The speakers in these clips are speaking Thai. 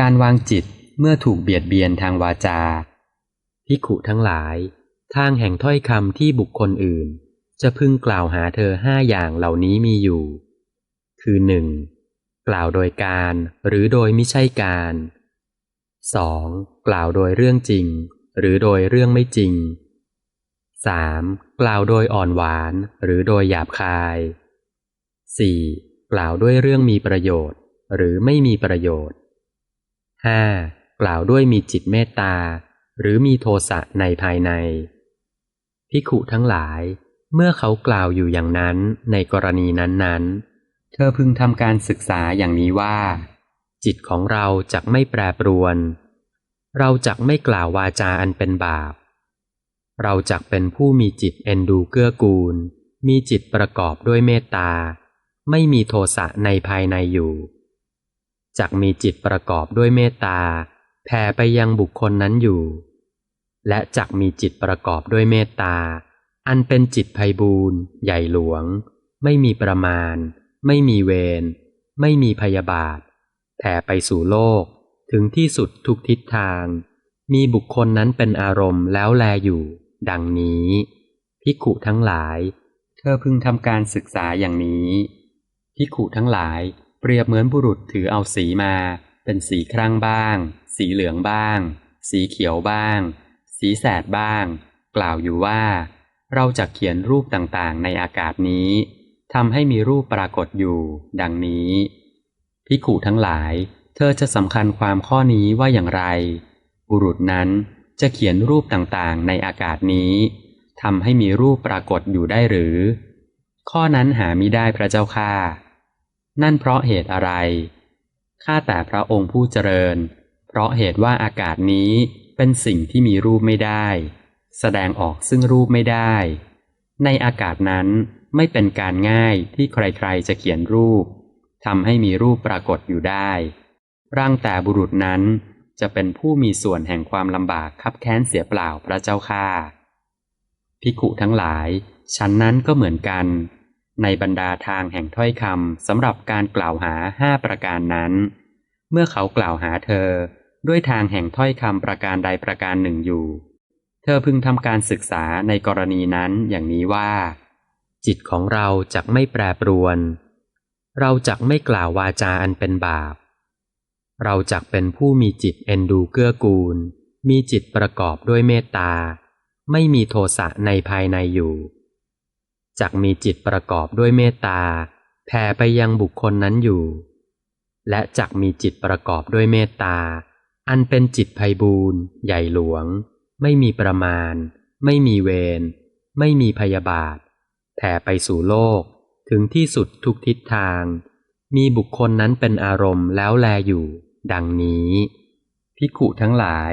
การวางจิตเมื่อถูกเบียดเบียนทางวาจาภิขุทั้งหลาย ทางแห่งถ้อยคำที่บุคคลอื่น จะพึงกล่าวหาเธอห้าอย่างเหล่านี้มีอยู่ คือหนึ่งกล่าวโดยการหรือโดยไม่ใช่การ 2. กล่าวโดยเรื่องจริง หรือโดยเรื่องไม่จริง 3. กล่าวโดยอ่อนหวานหรือโดยหยาบคาย 4. กล่าวด้วยเรื่องมีประโยชน์ หรือไม่มีประโยชน์ 5. กล่าวด้วยมีจิตเมตตา หรือมีโทสะในภายใน พิขุทั้งหลาย เมื่อเขากล่าวอยู่อย่างนั้นในกรณีนั้นๆ เธอพึงทำการศึกษาอย่างนี้ว่า จิตของเราจักไม่แปรปรวน เราจักไม่กล่าววาจาอันเป็นบาป เราจักเป็นผู้มีจิตเอ็นดูเกื้อกูล มีจิตประกอบด้วยเมตตา ไม่มีโทสะในภายในอยู่ จักมีจิตประกอบด้วยเมตตาแผ่ไปยังบุคคลนั้นอยู่ และจักมีจิตประกอบด้วยเมตตา อันเป็นจิตไพบูรณ์ใหญ่หลวง ไม่มีประมาณ ไม่มีเวร ไม่มีพยาบาท แผ่ไปสู่โลก ถึงที่สุดทุกทิศทาง มีบุคคลนั้นเป็นอารมณ์แล้วแลอยู่ ดังนี้พิขุทั้งหลาย เธอพึงทำการศึกษาอย่างนี้พิขุทั้งหลาย เปรียบเหมือนบุรุษถือเอาสีมา เป็นสีครั่งบ้าง สีเหลืองบ้าง สีเขียวบ้าง สีแสดบ้าง กล่าวอยู่ว่า เราจะเขียนรูปต่างๆ ในอากาศนี้ทำให้มีรูปปรากฏอยู่ ดังนี้พิขุทั้งหลาย เธอจะสำคัญความข้อนี้ว่าอย่างไร บุรุษนั้นจะเขียนรูปต่างๆ ในอากาศนี้ทำให้มีรูปปรากฏอยู่ได้หรือ ข้อนั้นหามิได้พระเจ้าค่า นั่นเพราะเหตุอะไร ข้าแต่พระองค์ผู้เจริญ เพราะเหตุว่าอากาศนี้เป็นสิ่งที่มีรูปไม่ได้ แสดงออกซึ่งรูปไม่ได้ ในอากาศนั้นไม่เป็นการง่ายที่ใครๆจะเขียนรูปทำให้มีรูปปรากฏอยู่ได้ ร่างแต่บุรุษนั้นจะเป็นผู้มีส่วนแห่งความลำบากคับแค้นเสียเปล่าพระเจ้าค่าพิกุทั้งหลายฉันนั้นก็เหมือนกัน ในบรรดาทางแห่งถ้อยคำสำหรับการกล่าวหาห้าประการนั้น เมื่อเขากล่าวหาเธอ ด้วยทางแห่งถ้อยคำประการใดประการหนึ่งอยู่ เธอพึงทำการศึกษาในกรณีนั้นอย่างนี้ว่า จิตของเราจักไม่แปรปรวน เราจักไม่กล่าววาจาอันเป็นบาป เราจักเป็นผู้มีจิตเอ็นดูเกื้อกูล มีจิตประกอบด้วยเมตตา ไม่มีโทสะในภายในอยู่ จักมีจิตประกอบด้วยเมตตาแผ่ไปยังบุคคลนั้นอยู่ และจักมีจิตประกอบด้วยเมตตา อันเป็นจิตไพบูรณ์ใหญ่หลวง ไม่มีประมาณ ไม่มีเวร ไม่มีพยาบาท แผ่ไปสู่โลก ถึงที่สุดทุกทิศทาง มีบุคคลนั้นเป็นอารมณ์แล้วแลอยู่ ดังนี้พิขุทั้งหลาย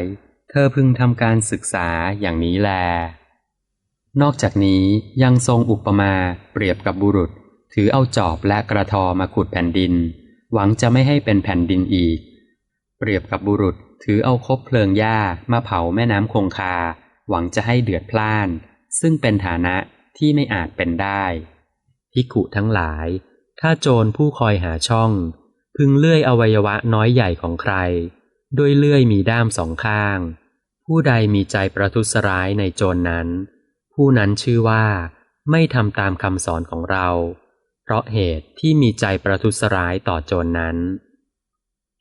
เธอพึงทำการศึกษาอย่างนี้แล นอกจากนี้ยังทรงอุปมาเปรียบกับบุรุษ ถือเอาจอบและกระทอมาขุดแผ่นดิน หวังจะไม่ให้เป็นแผ่นดินอีก เปรียบกับบุรุษถือเอาคบเพลิงหญ้ามาเผาแม่น้ำคงคา หวังจะให้เดือดพล่าน ซึ่งเป็นฐานะที่ไม่อาจเป็นได้พิกุทั้งหลาย ถ้าโจรผู้คอยหาช่อง พึงเลื่อยอวัยวะน้อยใหญ่ของใคร ด้วยเลื่อยมีด้ามสองข้าง ผู้ใดมีใจประทุษร้ายในโจรนั้น ผู้นั้นชื่อว่า ไม่ทำตามคำสอนของเรา เพราะเหตุที่มีใจประทุษร้ายต่อโจรนนั้น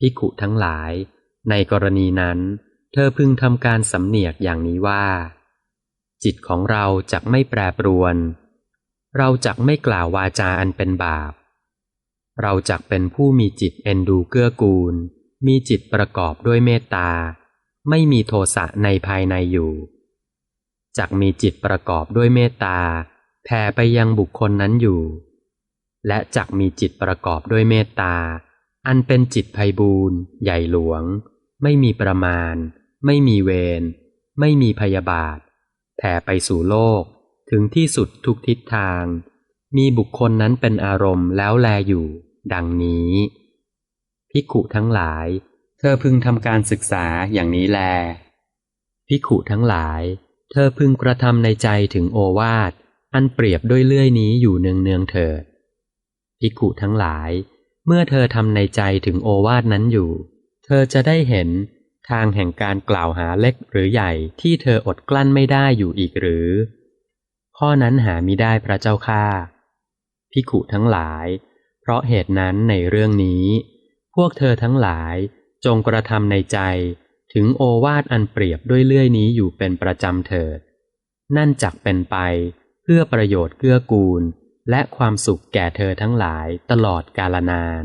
พิขุทั้งหลาย ในกรณีนั้น เธอพึงทำการสำเนียกอย่างนี้ว่า จิตของเราจักไม่แปรปรวน เราจักไม่กล่าววาจาอันเป็นบาป เราจักเป็นผู้มีจิตเอ็นดูเกื้อกูล มีจิตประกอบด้วยเมตตา ไม่มีโทสะในภายในอยู่ จักมีจิตประกอบด้วยเมตตาแผ่ไปยังบุคคลนั้นอยู่ และจักมีจิตประกอบด้วยเมตตา อันเป็นจิตไพบูรณ์ใหญ่หลวง ไม่มีประมาณ ไม่มีเวร ไม่มีพยาบาท แผ่ไปสู่โลก ถึงที่สุดทุกทิศทาง มีบุคคลนั้นเป็นอารมณ์แล้วแลอยู่ ดังนี้พิขุทั้งหลาย เธอพึงทำการศึกษาอย่างนี้แลพิขุทั้งหลาย เธอพึงกระทำในใจถึงโอวาท อันเปรียบด้วยเลื่อยนี้อยู่เนืองเนืองเถิดพิกุทั้งหลาย เมื่อเธอทำในใจถึงโอวาทนั้นอยู่ เธอจะได้เห็นทางแห่งการกล่าวหาเล็กหรือใหญ่ที่เธออดกลั้นไม่ได้อยู่อีกหรือ ข้อนั้นหามิได้พระเจ้าค่าพิขุทั้งหลาย เพราะเหตุนั้นในเรื่องนี้ พวกเธอทั้งหลายจงกระทำในใจ ถึงโอวาทอันเปรียบด้วยเลื่อยนี้อยู่เป็นประจำเถิด นั่นจักเป็นไปเพื่อประโยชน์เกื้อกูล และความสุขแก่เธอทั้งหลายตลอดกาลนาน